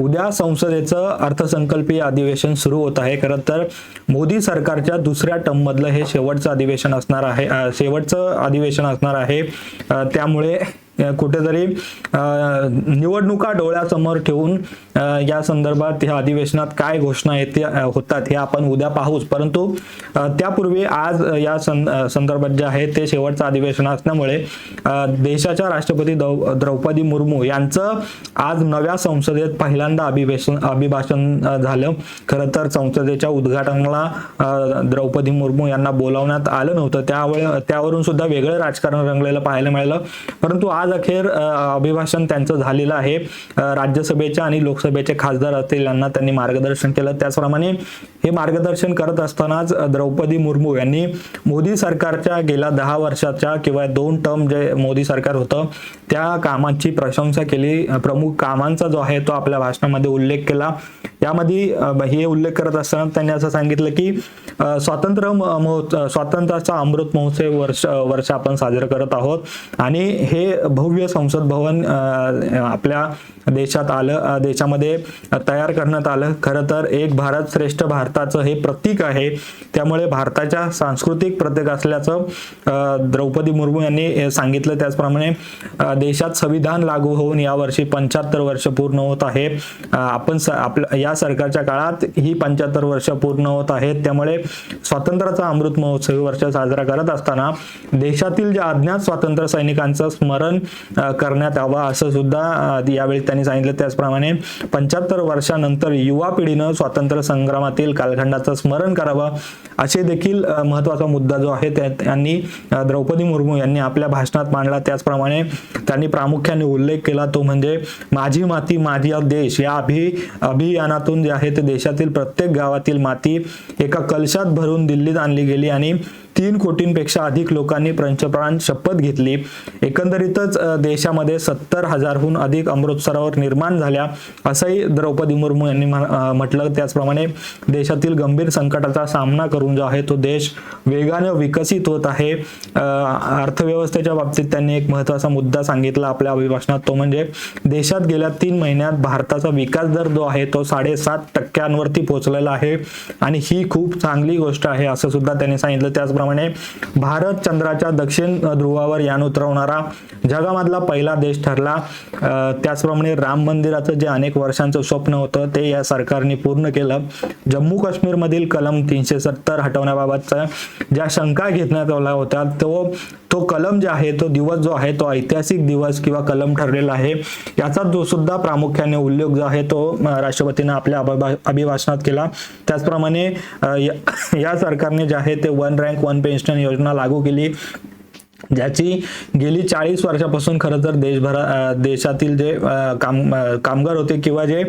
उद्या संसदेचं अर्थसंकल्पीय अधिवेशन सुरू होत आहे. खरं तर मोदी सरकारच्या दुसऱ्या टर्ममधलं हे शेवटचं अधिवेशन असणार आहे शेवटचं अधिवेशन असणार आहे. त्यामुळे कुठेतरी निवडणुका डोळ्यासमोर ठेवून या संदर्भात ह्या अधिवेशनात काय घोषणा येते होतात हे आपण उद्या पाहूच. परंतु त्यापूर्वी आज या सं- संदर्भात जे आहे ते शेवटचं अधिवेशन असल्यामुळे देशाच्या राष्ट्रपती द्रौपदी मुर्मू यांचं आज नव्या संसदेत पहिल्यांदा अभिवेशन अभिभाषण झालं. खरं तर संसदेच्या उद्घाटनाला द्रौपदी मुर्मू यांना बोलावण्यात आलं नव्हतं. त्यावेळे त्यावरून सुद्धा वेगळं राजकारण रंगलेलं पाहायला मिळालं. परंतु आज अखेर अभिभाषण त्यांचं झालेलं आहे. राज्यसभेच्या आणि लोकसभेचे खासदार असतील यांना त्यांनी मार्गदर्शन केलं. त्याचप्रमाणे हे मार्गदर्शन करत असतानाच द्रौपदी मुर्मू यांनी मोदी सरकारच्या गेल्या दहा वर्षाच्या किंवा दोन टर्म जे मोदी सरकार होतं त्या कामाची प्रशंसा केली. प्रमुख कामांचा जो आहे तो आपल्या भाषणामध्ये उल्लेख केला. यामध्ये हे उल्लेख करत असताना त्यांनी असं सांगितलं की स्वातंत्र्य म- महोत्सव स्वातंत्र्याचा अमृत महोत्सव वर्ष वर्ष आपण साजरं करत आहोत. आणि हे भव्य संसद भवन आपल्या देशात आलं देशामध्ये तयार करण्यात आलं. खरं तर एक भारत श्रेष्ठ भारताचं हे प्रतीक आहे. त्यामुळे भारताच्या सांस्कृतिक प्रतीक असल्याचं द्रौपदी मुर्मू यांनी सांगितलं. त्याचप्रमाणे देशात संविधान लागू होऊन यावर्षी पंच्याहत्तर वर्ष पूर्ण होत आहे. आपण स- आपल्या या सरकारच्या काळात ही पंच्याहत्तर वर्ष पूर्ण होत आहेत. त्यामुळे स्वातंत्र्याचा अमृत महोत्सवी वर्ष साजरा करत असताना देशातील ज्या अज्ञात स्वातंत्र्य सैनिकांचं स्मरण करण्यात यावं असं सुद्धा यावेळी त्यांनी सांगितलं. त्याचप्रमाणे पंच्याहत्तर वर्षानंतर युवा पिढीनं स्वातंत्र्य संग्रामातील कालखंडाचं स्मरण करावं असे देखील महत्त्वाचा मुद्दा जो आहे त्या- त्यांनी द्रौपदी मुर्मू यांनी आपल्या भाषणात मांडला. त्याचप्रमाणे त्यांनी प्रामुख्याने उल्लेख केला तो म्हणजे माझी माती माझी देश या अभि अभियाना अभियानातून जे आहे ते देशातील प्रत्येक गावातील माती एका कलशात भरून दिल्लीत आणली गेली आणि तीन कोटींपेक्षा अधिक लोकांनी पंचप्राण शपथ घेतली. एकंदरीतच देशामध्ये सत्तर हजारहून अधिक अमृतसरावर निर्माण झाल्या असंही द्रौपदी मुर्मू यांनी म्ह- म्हटलं. त्याचप्रमाणे देशातील गंभीर संकटाचा सामना करून जो आहे तो देश वेगाने विकसित होत आहे. अर्थव्यवस्थेच्या बाबतीत त्यांनी एक महत्त्वाचा मुद्दा सांगितला आपल्या अभिभाषणात. तो म्हणजे देशात गेल्या तीन महिन्यात भारताचा विकास दर जो आहे तो साडेसात टक्क्यांवरती पोहोचलेला आहे आणि ही खूप चांगली गोष्ट आहे असं सुद्धा त्यांनी सांगितलं. त्याचप्रमाणे भारत चंद्राच्या दक्षिण ध्रुवावर यान उतरवणारा जगामधला पहिला देश ठरला. त्याचप्रमाणे राम मंदिराचं जे अनेक वर्षांचं स्वप्न होतं ते या सरकारने पूर्ण केलं. जम्मू काश्मीरमधील कलम तीनशे सत्तर हटवण्याबाबतचा ज्या शंका घेण्यात आल्या होत्या तो तो कलम जे आहे तो दिवस जो आहे तो ऐतिहासिक दिवस किंवा कलम ठरलेला आहे. याचा जो सुद्धा प्रामुख्याने उल्लेख जो आहे तो राष्ट्रपतींना आपल्या अभिभा- अभिभाषणात केला. त्याचप्रमाणे या सरकारने जे आहे ते वन रँक वन पेन्शन योजना लागू केली. ज्याची गेली चाळीस वर्षापासून खरं तर देशभरा देशातील जे काम कामगार होते किंवा जे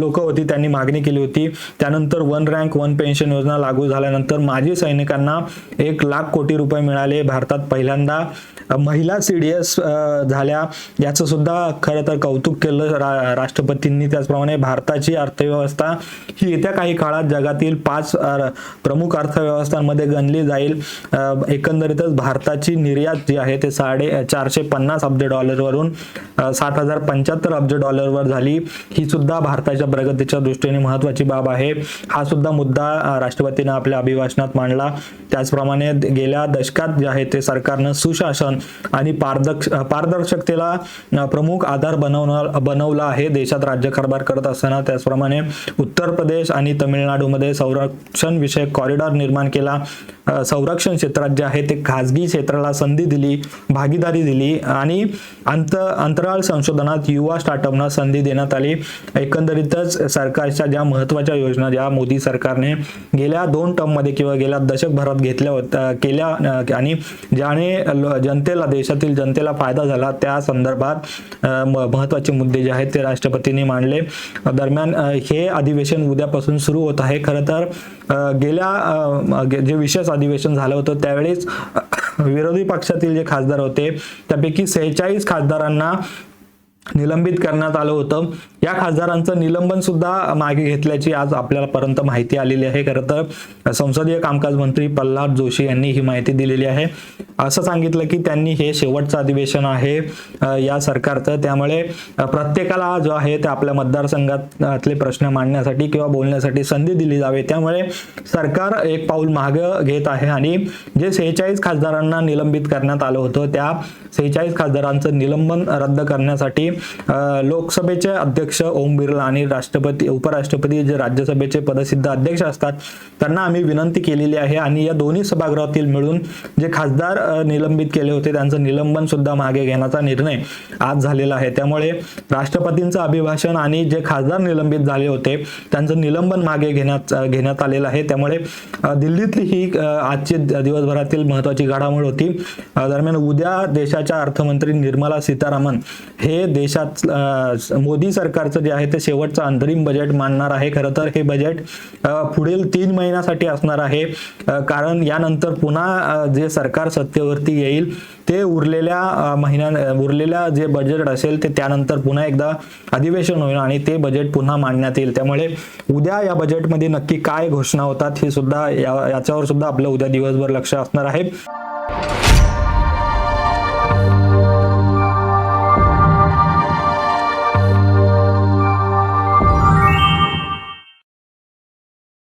लोक होती त्यांनी मागणी केली होती. त्यानंतर वन रँक वन पेन्शन योजना लागू झाल्यानंतर माजी सैनिकांना एक लाख कोटी रुपये मिळाले. भारतात पहिल्यांदा महिला सी डी एस झाल्या. याचं सुद्धा खरं तर कौतुक केलं रा- राष्ट्रपतींनी. त्याचप्रमाणे भारताची अर्थव्यवस्था ही येत्या काही काळात जगातील पाच प्रमुख अर्थव्यवस्थांमध्ये गणली जाईल. एकंदरीतच भारताची निर्यात जी आहे ते साडे चारशे पन्नास अब्ज डॉलरवरून सात हजार पंच्याहत्तर अब्ज डॉलरवर झाली. ही सुद्धा भारताच्या प्रगतीच्या दृष्टीने महत्वाची बाब आहे. हा सुद्धा मुद्दा राष्ट्रपतीनं आपल्या अभिभाषणात मांडला. त्याचप्रमाणे गेल्या दशकात जे आहे ते सरकारनं सुशासन आणि पारदर्श पारदर्शकतेला प्रमुख आधार बनवणार बनवला आहे. देशात राज्यकारभार करत असताना त्याचप्रमाणे उत्तर प्रदेश आणि तमिळनाडूमध्ये संरक्षण विषयक कॉरिडॉर निर्माण केला. संरक्षण क्षेत्रात जे आहे ते खाजगी क्षेत्राला संधी दिली भागीदारी दिली आणि अंत अंतराळ संशोधनात युवा स्टार्टअपना संधी देण्यात आली. एकंदरीतच सरकारच्या ज्या महत्त्वाच्या योजना ज्या मोदी सरकारने गेल्या दोन टर्ममध्ये किंवा गेल्या दशकभरात घेतल्या होत्या केल्या आणि ज्याने ल- जनतेला देशातील जनतेला फायदा झाला त्या संदर्भात म- महत्त्वाचे मुद्दे जे आहेत ते राष्ट्रपतींनी मांडले. दरम्यान हे अधिवेशन उद्यापासून सुरू होत आहे. खरं तर गेल्या गे- जे विशेष अधिवेशन झालं होतं त्यावेळेस विरोधी पक्षातील जे खासदार होते त्यापैकी सेहेचाळीस खासदारांना निलंबित करण्यात आलं होतं. या खासदारांचं निलंबन सुद्धा मागे घेतल्याची आज आपल्याला पर्यंत माहिती आलेली आहे. खरं तर संसदीय कामकाज मंत्री प्रल्हाद जोशी यांनी ही माहिती दिलेली आहे. असं सांगितलं की त्यांनी हे शेवटचं अधिवेशन आहे या सरकारचं. त्यामुळे प्रत्येकाला जो आहे ते आपल्या मतदारसंघातले प्रश्न मांडण्यासाठी किंवा बोलण्यासाठी संधी दिली जावे. त्यामुळे सरकार एक पाऊल मागं घेत आहे आणि जे सेहेचाळीस खासदारांना निलंबित करण्यात आलं होतं त्या सेहेचाळीस खासदारांचं निलंबन रद्द करण्यासाठी लोकसभेचे अध्यक्ष ओम बिर्ला आणि राष्ट्रपती उपराष्ट्रपती जे राज्यसभेचे पदसिद्ध अध्यक्ष असतात त्यांना आम्ही विनंती केलेली आहे आणि या दोन्ही सभागृहातील मिळून जे खासदार निलंबित केले होते त्यांचं निलंबन सुद्धा मागे घेण्याचा निर्णय आज झालेला आहे. त्यामुळे राष्ट्रपतींचं अभिभाषण आणि जे खासदार निलंबित झाले होते त्यांचं निलंबन मागे घेण्यात घेण्यात आलेलं आहे. त्यामुळे दिल्लीतली ही आजची दिवसभरातील महत्वाची घडामोड होती. दरम्यान उद्या देशाच्या अर्थमंत्री निर्मला सीतारामन हे देशात मोदी सरकारचं जे आहे ते शेवटचं अंतरिम बजेट मानणार आहे. खरं तर हे बजेट पुढील तीन महिन्यासाठी असणार आहे. कारण यानंतर पुन्हा जे सरकार सत्तेवरती येईल ते उरलेल्या महिन्या उरलेल्या जे बजेट असेल ते त्यानंतर पुन्हा एकदा अधिवेशन होईल आणि ते बजेट पुन्हा मांडण्यात येईल. त्यामुळे उद्या या बजेटमध्ये नक्की काय घोषणा होतात हे सुद्धा या- याच्यावर सुद्धा आपलं उद्या दिवसभर लक्ष असणार आहे.